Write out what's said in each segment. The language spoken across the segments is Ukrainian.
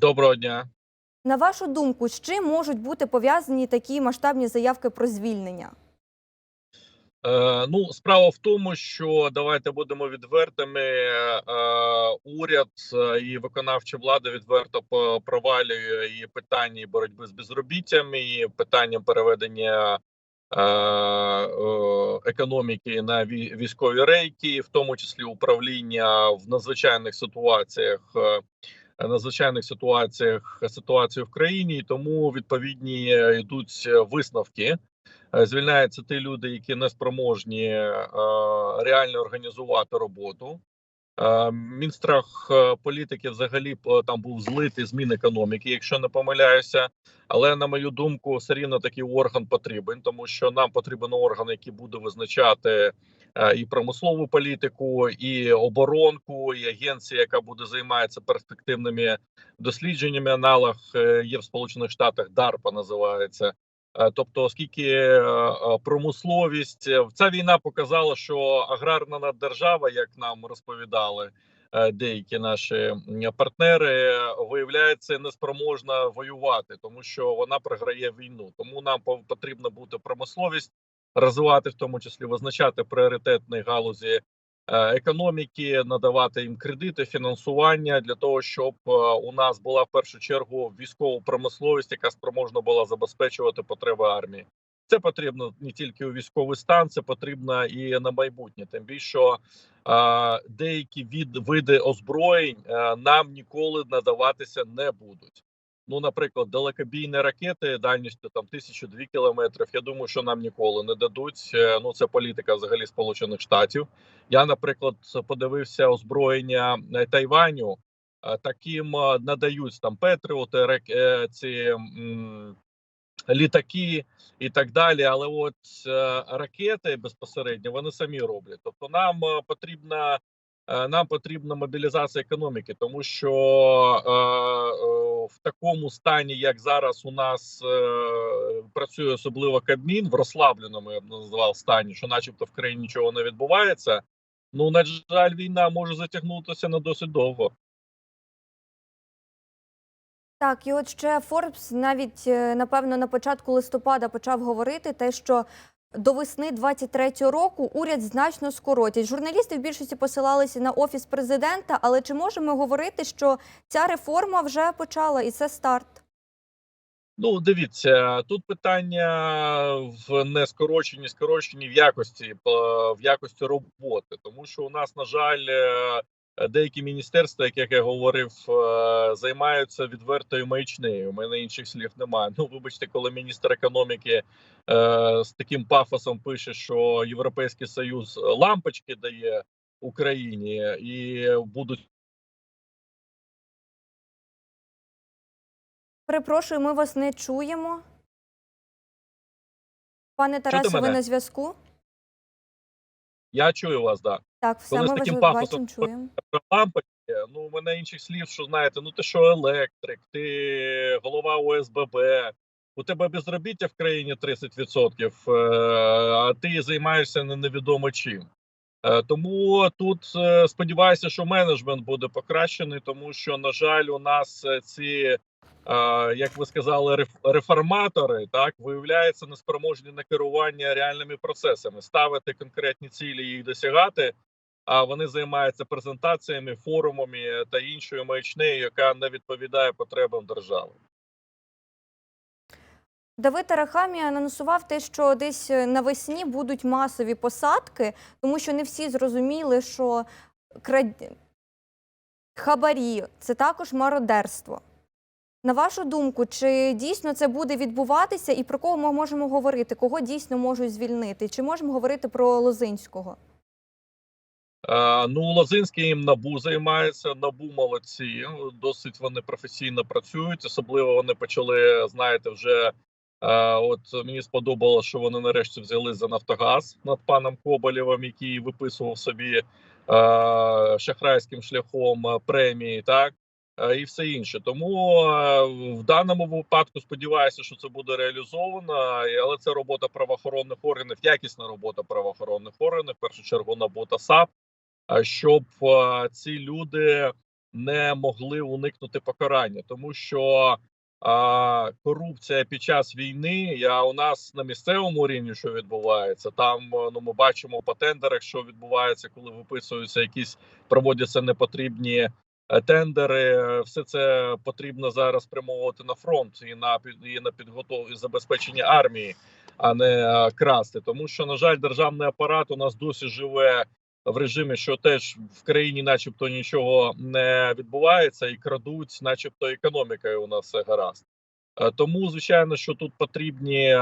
Доброго дня. На вашу думку, з чим можуть бути пов'язані такі масштабні заявки про звільнення? Е, ну, справа в тому, що давайте будемо відвертими. Е, уряд е, і виконавча влада відверто провалює і питання боротьби з безробіттям, і питання переведення е, е, економіки на ві- військові рейки, в тому числі управління в надзвичайних ситуаціях. Е, Надзвичайних ситуаціях ситуацію в країні, і тому відповідні е, йдуть висновки. Е, Звільняються ті люди, які не спроможні реально організувати роботу. Мінстрах політики взагалі там був злитий з Мінекономіки, якщо не помиляюся. Але на мою думку, все рівно такий орган потрібен, тому що нам потрібен орган, який буде визначати і промислову політику, і оборонку, і агенція, яка буде займатися перспективними дослідженнями. Аналог е, є в Сполучених Штатах DARPA називається. Е, Тобто, оскільки е, е, промисловість е, ця війна показала, що аграрна держава, як нам розповідали е, деякі наші партнери, е, виявляється неспроможна воювати, тому що вона програє війну. Тому нам потрібно бути промисловість розвивати, в тому числі визначати пріоритетні галузі. е, Економіки надавати їм кредити, фінансування для того, щоб е, у нас була в першу чергу військова промисловість, яка спроможна була забезпечувати потреби армії. Це потрібно не тільки у військовий стан, це потрібно і на майбутнє. Тим більше що е, деякі від види озброєнь нам ніколи надаватися не будуть. Ну, наприклад, далекобійні ракети дальністю там тисячу дві кілометрів. Я думаю, що нам ніколи не дадуть. Е, Ну, це політика взагалі Сполучених Штатів. Я, наприклад, подивився озброєння е, Тайваню. Е, Таким надають там Петріоти, ці літаки і так далі. Але от ракети безпосередньо вони самі роблять. Тобто, нам потрібна нам потрібна мобілізація економіки, тому що е, е, в такому стані, як зараз у нас е, працює особливо Кабмін, в розслабленому я б назвав стані, що, начебто, в країні нічого не відбувається. Ну на жаль, війна може затягнутися на досить довго. Так, і от ще Форбс навіть е, напевно на початку листопада почав говорити те, що до весни 23-го року уряд значно скоротять. Журналісти в більшості посилалися на офіс президента, але чи можемо говорити, що ця реформа вже почала і це старт? Ну, дивіться, тут питання в не скороченні, скороченні в якості в якості роботи, тому що у нас, на жаль, е, деякі міністерства, як як я говорив, е, займаються відвертою маячнею. У мене інших слів немає. Ну, вибачте, коли міністр економіки е, з таким пафосом пише, що Європейський Союз лампочки дає Україні і будуть Перепрошую, ми вас не чуємо. Пане Тарасе, ви на зв'язку? Я чую вас, да. Так, все, Коли з таким бачимо, пафосом чуємо. лампочки. Ну, у мене інших слів, що знаєте, ну ти що електрик, ти голова ОСББ, у тебе безробіття в країні 30%, е, а ти займаєшся невідомо чим. Е, Тому тут е, сподіваюся, що менеджмент буде покращений, тому що, на жаль, у нас ці, як ви сказали, реф- реформатори так виявляються неспроможні на керування реальними процесами, ставити конкретні цілі і досягати. А вони займаються презентаціями, форумами та іншою маячнею, яка не відповідає потребам держави. Давид Арахамія анонсував те, що десь е, навесні будуть масові посадки, тому що не всі зрозуміли, що крад... хабарі це також мародерство. На вашу думку, чи дійсно це буде відбуватися, і про кого ми можемо говорити? Кого дійсно можуть звільнити? Чи можемо говорити про Лозинського? Е, Ну, Лозинський набу займається. Набу молодці. Досить вони професійно працюють. Особливо вони почали, знаєте, вже. е, От мені сподобалося, що вони нарешті взяли за Нафтогаз над паном Коболєвим, який виписував собі е, шахрайським шляхом е, премії, так і все інше. Тому е, в даному випадку сподіваюся, що це буде реалізовано, але це робота правоохоронних органів, якісна робота правоохоронних органів, в першу чергу НАБУ та САП. щоб е, ці люди не могли уникнути покарання, тому що корупція під час війни. А у нас на місцевому рівні, що відбувається, там е, ну ми бачимо по тендерах, що відбувається, коли виписуються якісь проводяться непотрібні е, тендери. Е, Все це потрібно зараз спрямовувати на фронт і на і на підготовку і забезпечення армії, а не е, красти. Тому що, на жаль, державний апарат у нас досі живе в режимі, що теж в країні, начебто, нічого не відбувається, і крадуть, начебто, економікою у нас все гаразд. Е, Тому, звичайно, що тут потрібні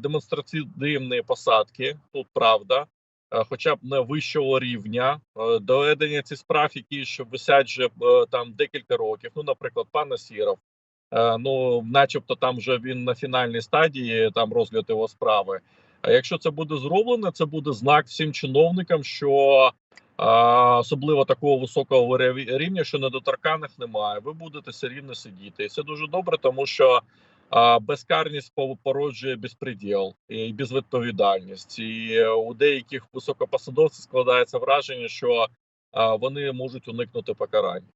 демонстративні посадки, тут правда, е, хоча б не вищого рівня, е, доведення цих справ, які ще висять вже е, там декілька років. Ну, наприклад, пан Насіров, е, ну, начебто, там вже він на фінальній стадії там розгляд його справи. А якщо це буде зроблено, це буде знак всім чиновникам, що особливо такого високого рівня, що недоторканих немає. Ви будете все рівно сидіти, і це дуже добре, тому що а, безкарність по- породжує безпреділ і безвідповідальність. І е, у деяких високопосадовців складається враження, що вони можуть уникнути покарання.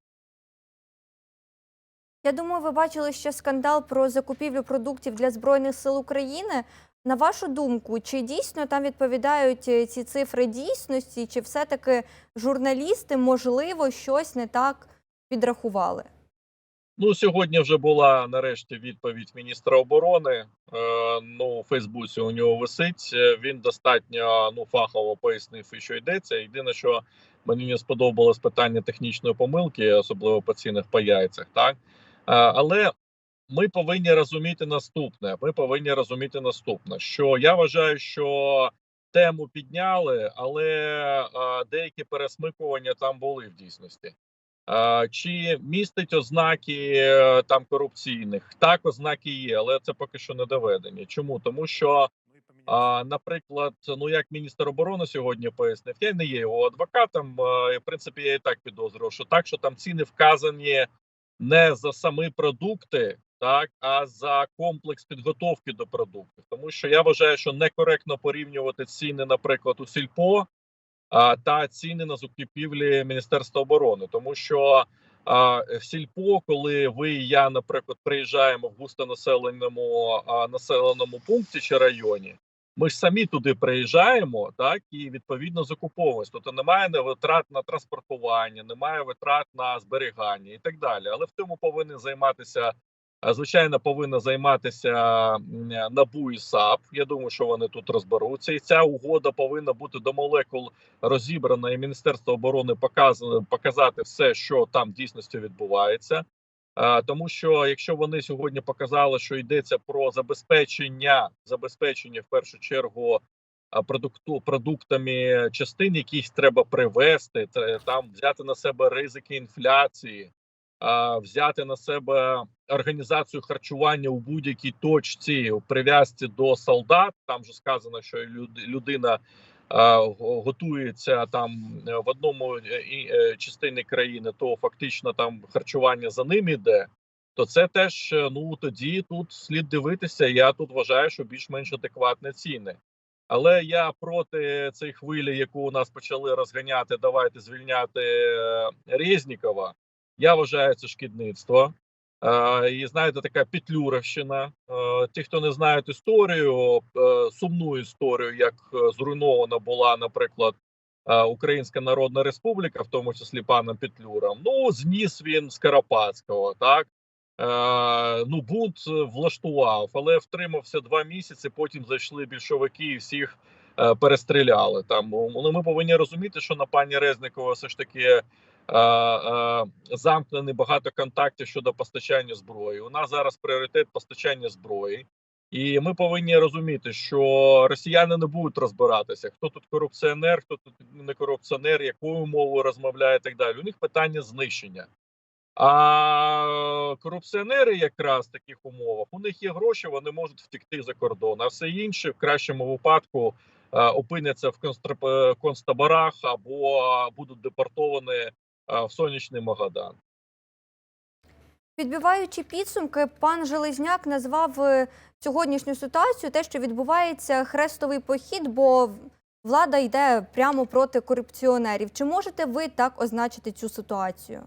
Я думаю, ви бачили ще скандал про закупівлю продуктів для Збройних сил України. На вашу думку, чи дійсно там відповідають е, ці цифри дійсності, чи все-таки журналісти, можливо, щось не так підрахували? Ну, сьогодні вже була нарешті відповідь міністра оборони. Е, ну, у Фейсбуці у нього висить. Е, Він достатньо ну фахово пояснив, і що йдеться. Єдине, що мені не сподобалось питання технічної помилки, особливо по цінах по яйцях. Так Е, але ми повинні розуміти наступне. Ми повинні розуміти наступне, що я вважаю, що тему підняли, але е, деякі пересмикування там були в дійсності. Чи містить ознаки е, там корупційних? Так, ознаки є, але це поки що не доведені. Чому? Тому що, а, наприклад, ну як міністр оборони сьогодні пояснив, я не є його адвокатом. В принципі, я і так підозрював, що так, що там ціни вказані не за самі продукти, так а за комплекс підготовки до продуктів. Тому що я вважаю, що некоректно порівнювати ціни, наприклад, у сільпо та ціни на закупівлі Міністерства оборони, тому що в сільпо, коли ви і я, наприклад, приїжджаємо в густонаселеному населеному пункті чи районі. Ми ж самі туди приїжджаємо, так і відповідно закуповуємось. Тобто немає не витрат на транспортування, немає витрат на зберігання і так далі. Але в цьому повинен займатися звичайно, повинна займатися НАБУ і САП. Я думаю, що вони тут розберуться, і ця угода повинна бути до молекул розібрана, і Міністерство оборони показано показати все, що там в дійсності відбувається. Тому що якщо вони сьогодні показали, що йдеться про забезпечення, забезпечення в першу чергу продукту продуктами частин, якісь треба привезти, там взяти на себе ризики інфляції, взяти на себе організацію харчування у будь-якій точці у прив'язці до солдат. Там же сказано, що людина готується там е, в одному е, е, частині країни, то фактично там харчування за ним іде. То це теж ну тоді тут слід дивитися. Я тут вважаю, що більш-менш адекватні ціни. Але я проти цієї хвилі, яку у нас почали розганяти, давайте звільняти Резнікова. Я вважаю це шкідництво. Е, і знаєте, така петлюровщина. Е, ті, хто не знають історію, е, сумну історію, як зруйнована була, наприклад, Українська Народна Республіка, в тому числі паном Петлюром. Ну, зніс він Скоропадського, так. Е, ну, бунт влаштував, але втримався два місяці. Потім зайшли більшовики і всіх перестріляли. Там ну, ми повинні розуміти, що на пані Резникова все ж таки замкнені багато контактів щодо постачання зброї. У нас зараз пріоритет постачання зброї, і ми повинні розуміти, що росіяни не будуть розбиратися, хто тут корупціонер, хто тут не корупціонер, якою мовою розмовляє і так далі. У них питання знищення. А корупціонери, якраз в таких умовах, у них є гроші, вони можуть втекти за кордон. А все інше в кращому випадку е, опиняться в е, концтаборах або будуть депортовані е, в сонячний Магадан. Підбиваючи підсумки, пан Железняк назвав е, сьогоднішню ситуацію те, що відбувається хрестовий похід, бо влада йде прямо проти корупціонерів. Чи можете ви так означити цю ситуацію?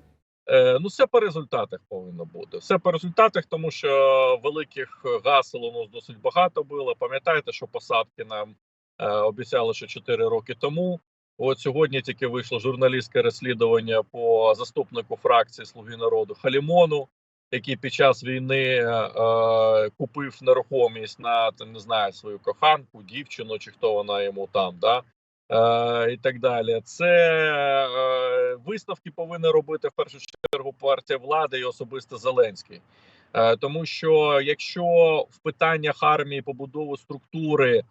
Е, ну, все по результатах повинно бути. Все по результатах, тому що великих гасел у нас досить багато було. Пам'ятаєте, що посадки нам е, обіцяли ще 4 роки тому. От сьогодні тільки вийшло журналістське розслідування по заступнику фракції Слуги народу Халімону, який під час війни е, купив нерухомість на та, не знаю свою коханку, дівчину чи хто вона йому там, да е, і так далі. Це е, висновки повинна робити в першу чергу партія влади і особисто Зеленський. Е, тому що якщо в питаннях армії побудови структури е,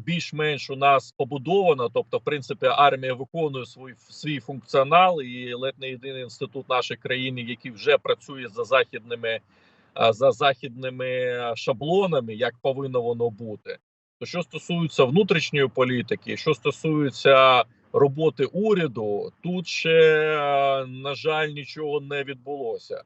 більш-менш у нас побудовано, тобто, в принципі, армія виконує свій свій функціонал, і ледь не єдиний інститут нашої країни, який вже працює за західними е, за західними шаблонами, як повинно воно бути. То що стосується внутрішньої політики, що стосується роботи уряду, тут ще е, на жаль нічого не відбулося.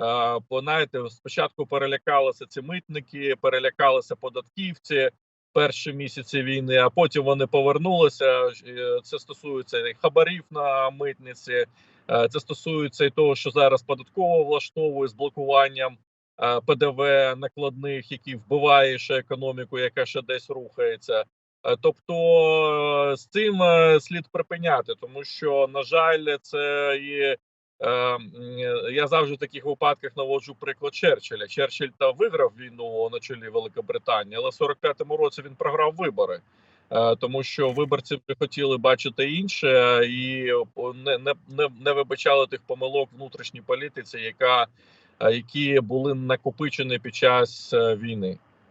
Е, Бо знаєте, спочатку перелякалися ці митники, перелякалися податківці перші місяці війни, а потім вони повернулися. Е, Це стосується хабарів на митниці, е, це стосується і того, що зараз податково влаштовує з блокуванням е, ПДВ накладних, який вбиває ще економіку, яка ще десь рухається. Тобто з цим слід припиняти, тому що на жаль, це м, я завжди в таких випадках наводжу приклад Черчилля. Черчилль та виграв війну на чолі Великобританії, але в 45-му році він програв вибори, Е, тому що виборці хотіли бачити інше і не, не, не, не вибачали тих помилок внутрішній політиці, яка е, які були накопичені під час е, війни.